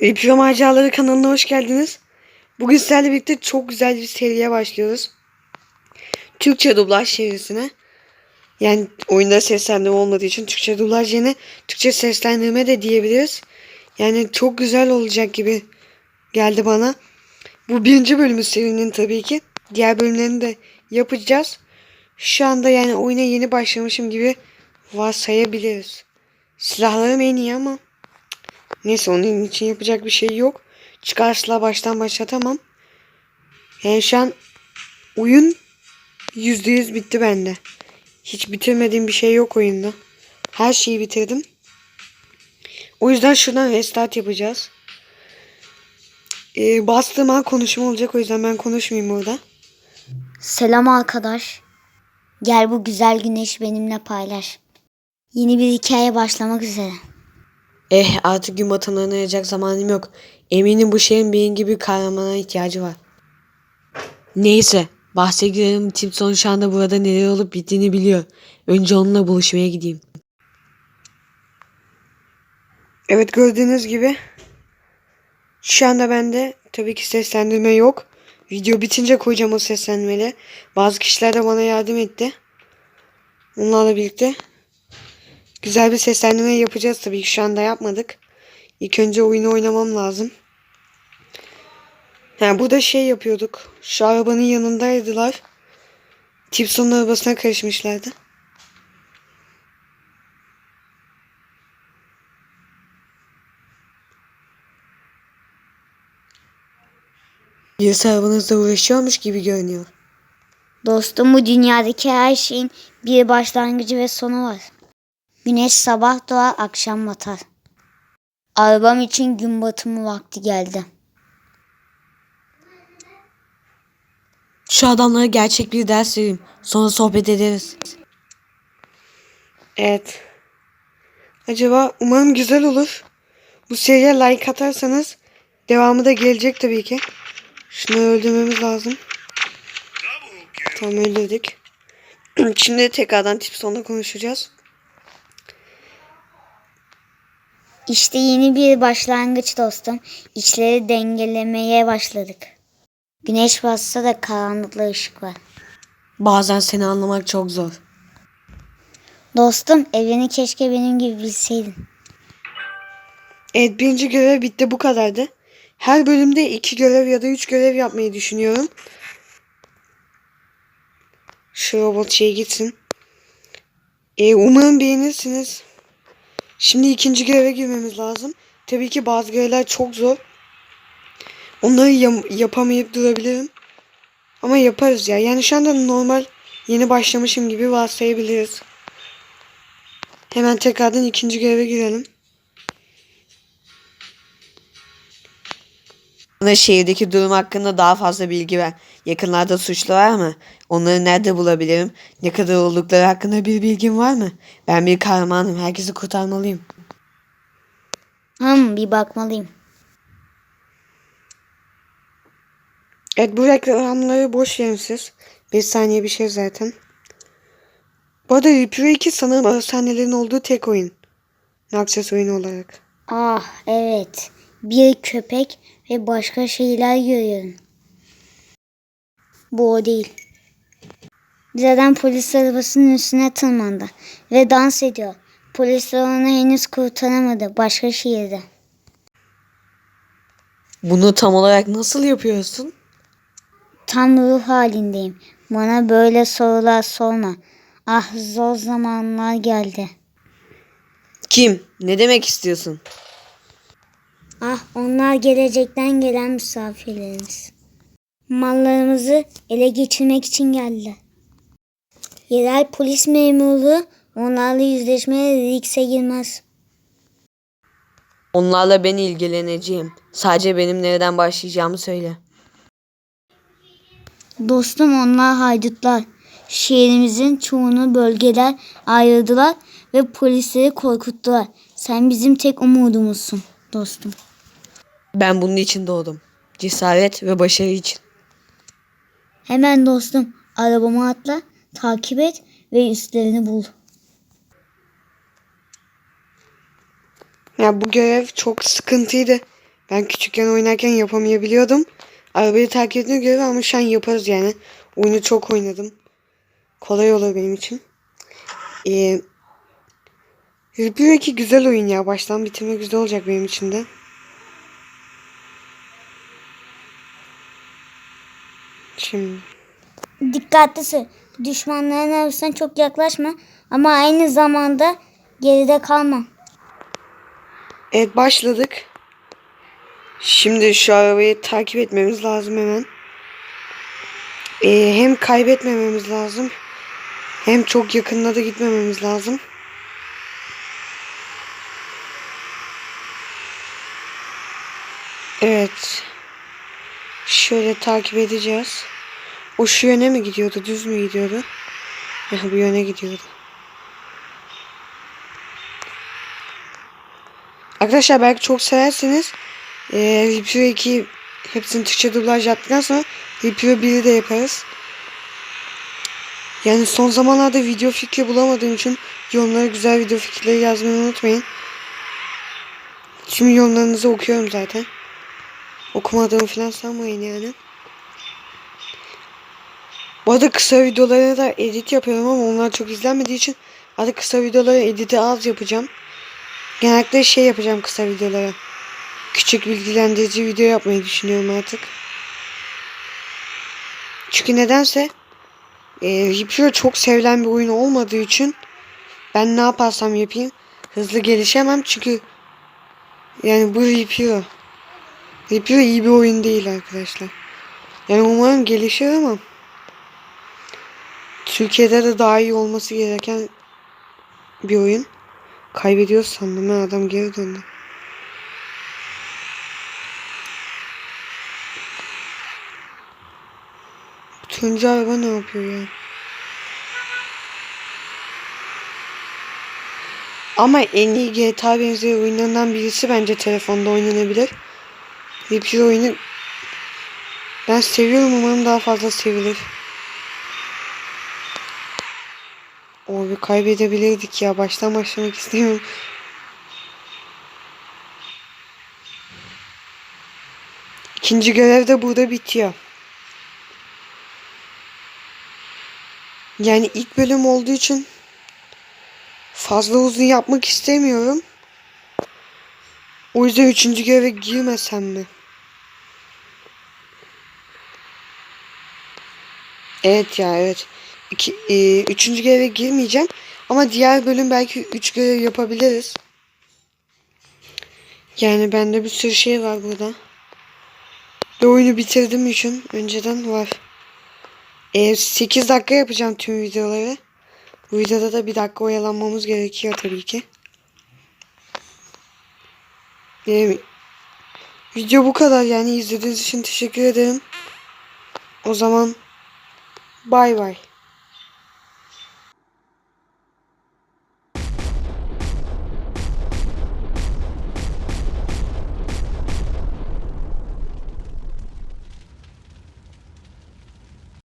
Epiro Maceraları kanalına hoş geldiniz. Bugün sizlerle birlikte çok güzel bir seriye başlıyoruz. Türkçe dublaj serisine. Yani oyunda seslendirme olmadığı için Türkçe dublaj yerine Türkçe seslendirme de diyebiliriz. Yani çok güzel olacak gibi geldi bana. Bu birinci bölümü serinin tabii ki. Diğer bölümlerini de yapacağız. Şu anda yani oyuna yeni başlamışım gibi varsayabiliriz. Silahlarım en iyi ama Neyse onun için yapacak bir şey yok. Çıkarsa baştan başlatamam. Yani şu an oyun %100 bitti bende. Hiç bitirmediğim bir şey yok oyunda. Her şeyi bitirdim. O yüzden şuradan restart yapacağız. Ee, bastığım an konuşma olacak o yüzden ben konuşmayayım burada. Selam arkadaş. Gel bu güzel güneş benimle paylaş. Yeni bir hikaye başlamak üzere. Eh artık gün ayıracak zamanım yok. Eminim bu şehrin benim gibi kahramana ihtiyacı var. Neyse bahse girelim Timson şu anda burada neler olup bittiğini biliyor. Önce onunla buluşmaya gideyim. Evet gördüğünüz gibi şu anda bende tabii ki seslendirme yok. Video bitince koyacağım o seslenmeli. Bazı kişiler de bana yardım etti. Onlarla birlikte Güzel bir seslendirme yapacağız tabii ki şu anda yapmadık. İlk önce oyunu oynamam lazım. Ha, burada şey yapıyorduk. Şu arabanın yanındaydılar. Tipson'un arabasına karışmışlardı. Birisi arabanızla uğraşıyormuş gibi görünüyor. Dostum bu dünyadaki her şeyin bir başlangıcı ve sonu var. Güneş sabah doğar akşam batar. Arabam için gün batımı vakti geldi. Şu adamlara gerçek bir ders vereyim. Sonra sohbet ederiz. Evet. Acaba umarım güzel olur. Bu seriye like atarsanız devamı da gelecek tabii ki. Şunu öldürmemiz lazım. Tamam öldürdük. Şimdi tekrardan tip sonunda konuşacağız. İşte yeni bir başlangıç dostum. İşleri dengelemeye başladık. Güneş bassa da karanlıkla ışık var. Bazen seni anlamak çok zor. Dostum evreni keşke benim gibi bilseydin. Evet birinci görev bitti bu kadardı. Her bölümde iki görev ya da üç görev yapmayı düşünüyorum. Şu robot şey gitsin. E, umarım beğenirsiniz. Şimdi ikinci göreve girmemiz lazım. Tabii ki bazı görevler çok zor. Onları yam- yapamayıp durabilirim. Ama yaparız ya. Yani şu anda normal yeni başlamışım gibi varsayabiliriz. Hemen tekrardan ikinci göreve girelim. Bana şehirdeki durum hakkında daha fazla bilgi ver. Yakınlarda suçlu var mı? Onları nerede bulabilirim? Ne kadar oldukları hakkında bir bilgin var mı? Ben bir kahramanım. Herkesi kurtarmalıyım. Hım bir bakmalıyım. Evet bu reklamları boş verin siz. 5 saniye bir şey zaten. Bu arada Reaper 2 sanırım ara sahnelerin olduğu tek oyun. Naxxas oyunu olarak. Ah evet. Bir köpek ve başka şeyler görüyorum. Bu o değil. Zaten polis arabasının üstüne tırmandı ve dans ediyor. Polisler onu henüz kurtaramadı başka şehirde. Bunu tam olarak nasıl yapıyorsun? Tam ruh halindeyim. Bana böyle sorular sorma. Ah zor zamanlar geldi. Kim? Ne demek istiyorsun? Ah onlar gelecekten gelen misafirlerimiz. Mallarımızı ele geçirmek için geldiler. Yerel polis memuru onlarla yüzleşmeye riskse girmez. Onlarla ben ilgileneceğim. Sadece benim nereden başlayacağımı söyle. Dostum onlar haydutlar. Şehrimizin çoğunu bölgeler ayırdılar ve polisleri korkuttular. Sen bizim tek umudumuzsun dostum. Ben bunun için doğdum. Cesaret ve başarı için. Hemen dostum arabama atla, takip et ve üstlerini bul. Ya bu görev çok sıkıntıydı. Ben küçükken oynarken yapamayabiliyordum. Arabayı takip ettiğine göre ama şu an yaparız yani. Oyunu çok oynadım. Kolay olur benim için. Ee, 2 güzel oyun ya. Baştan bitirme güzel olacak benim için de. Şimdi Dikkatli sür. Düşmanların arasına çok yaklaşma ama aynı zamanda geride kalma. Evet başladık. Şimdi şu arabayı takip etmemiz lazım hemen. Ee, hem kaybetmememiz lazım. Hem çok yakınına da gitmememiz lazım. Evet. Şöyle takip edeceğiz. O şu yöne mi gidiyordu? Düz mü gidiyordu? Ya bu yöne gidiyordu. Arkadaşlar belki çok severseniz e, Reaper 2 hepsini Türkçe dublaj yaptıktan sonra Reaper 1'i de yaparız. Yani son zamanlarda video fikri bulamadığım için yorumlara güzel video fikirleri yazmayı unutmayın. Şimdi yorumlarınızı okuyorum zaten. Okumadığımı falan sanmayın yani. Bu arada kısa videolara da edit yapıyorum ama onlar çok izlenmediği için artık kısa videoları editi az yapacağım. Genellikle şey yapacağım kısa videolara. Küçük bilgilendirici video yapmayı düşünüyorum artık. Çünkü nedense e, Reaper çok sevilen bir oyun olmadığı için ben ne yaparsam yapayım hızlı gelişemem çünkü yani bu Reaper Reaper iyi bir oyun değil arkadaşlar. Yani umarım gelişir ama Türkiye'de de daha iyi olması gereken bir oyun. Kaybediyoruz sandım ha adam geri döndü. Turuncu araba ne yapıyor ya? Ama en iyi GTA benzeri oyunlarından birisi bence telefonda oynanabilir. Reaper oyunu ben seviyorum umarım daha fazla sevilir. Abi kaybedebilirdik ya. Baştan başlamak istemiyorum. İkinci görev de burada bitiyor. Yani ilk bölüm olduğu için fazla uzun yapmak istemiyorum. O yüzden üçüncü göreve girmesem mi? Evet ya evet. İki, e, üçüncü göreve girmeyeceğim. Ama diğer bölüm belki üç görev yapabiliriz. Yani bende bir sürü şey var burada. Ve oyunu bitirdim için önceden var. E, 8 dakika yapacağım tüm videoları. Bu videoda da bir dakika oyalanmamız gerekiyor tabii ki. E, video bu kadar yani izlediğiniz için teşekkür ederim. O zaman bay bay.